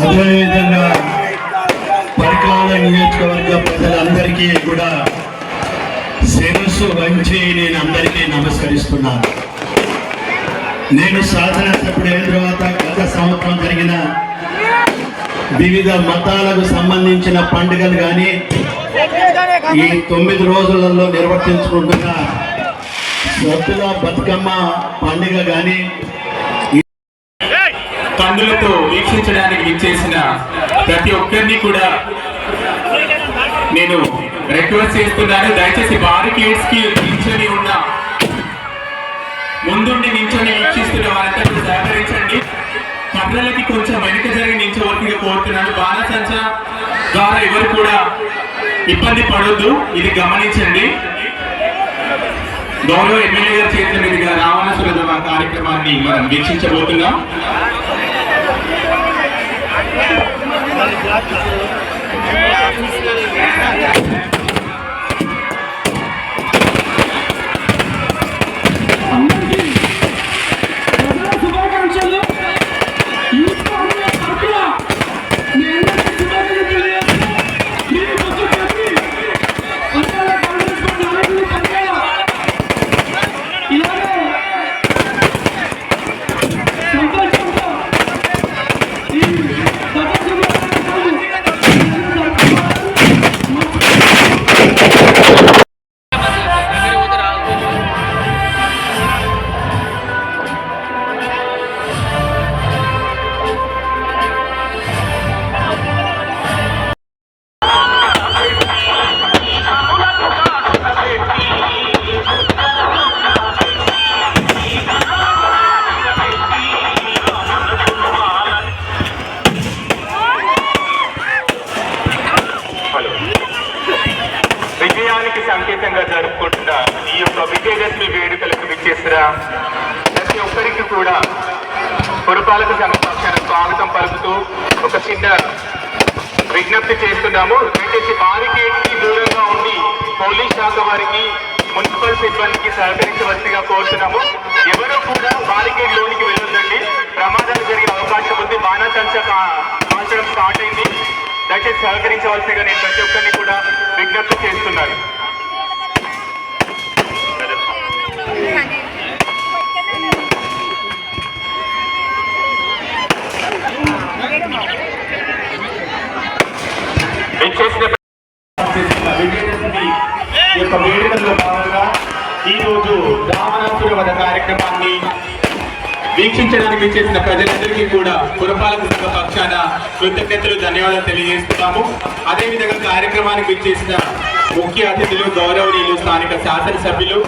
అదేవిధంగా పరికాల నియోజకవర్గ ప్రజలందరికీ కూడా శిరస్సు వంచి నేను అందరికీ నమస్కరిస్తున్నాను. నేను శాసనసభ్యుడు అయిన తర్వాత గత సంవత్సరం జరిగిన వివిధ మతాలకు సంబంధించిన పండుగలు కానీ ఈ తొమ్మిది రోజులలో నిర్వర్తించుకుంటున్న సద్దుల బతుకమ్మ పండుగ కానీ కన్నులతో వీక్షించడానికి విచ్చేసిన ప్రతి ఒక్కరిని కూడా నేను రిక్వెస్ట్ చేస్తున్నాను. దయచేసి బారికేడ్స్కి నించొని ఉన్న ముందుండి నించొని వీక్షిస్తున్న వారంతా సహకరించండి. కర్రలకి కొంచెం వెనుక జరిగి నించవలసిందిగా కోరుతున్నాను. బాణసంచ ద్వారా ఎవరు కూడా ఇబ్బంది పడొద్దు. ఇది గమనించండి. గౌరవ ఎమ్మెల్యే గారి చేతుల మీదుగా రావణాసుర కార్యక్రమాన్ని మనం వీక్షించబోతున్నాం విజయానికి సంకేతంగా జరుపుకుంటున్న. ఈ యొక్క విజయదశమి వేడుకలకు విచ్చేసిన ప్రతి ఒక్కరికి కూడా పురపాలక సంఘ పక్షాన స్వాగతం పలుకుతూ ఒక చిన్న విజ్ఞప్తి చేస్తున్నాము. దయచేసి బారికేడ్కి దూరంగా ఉండి పోలీస్ శాఖ వారికి మున్సిపల్ సిబ్బందికి సహకరించవలసిగా కోరుతున్నాము. ఎవరూ కూడా బారికేడ్ లోనికి వెళ్ళొద్దండి. ప్రమాదాలు జరిగే అవకాశం ఉంది. బాణాసంచ దయచేసి సహకరించవలసిగా నేను ప్రతి ఒక్కరిని కూడా విజ్ఞప్తి చేస్తున్నాను. యొక్క వేడుకల్లో భాగంగా ఈ రోజు రావణాసుర వధ కార్యక్రమాన్ని వీక్షించడానికి చేసిన ప్రజలందరికీ కూడా పురపాలక సంఘ పక్షాన కృతజ్ఞతలు ధన్యవాదాలు తెలియజేస్తున్నాము. అదేవిధంగా కార్యక్రమానికి విచ్చేసిన ముఖ్య అతిథులు గౌరవనీయులు స్థానిక శాసనసభ్యులు.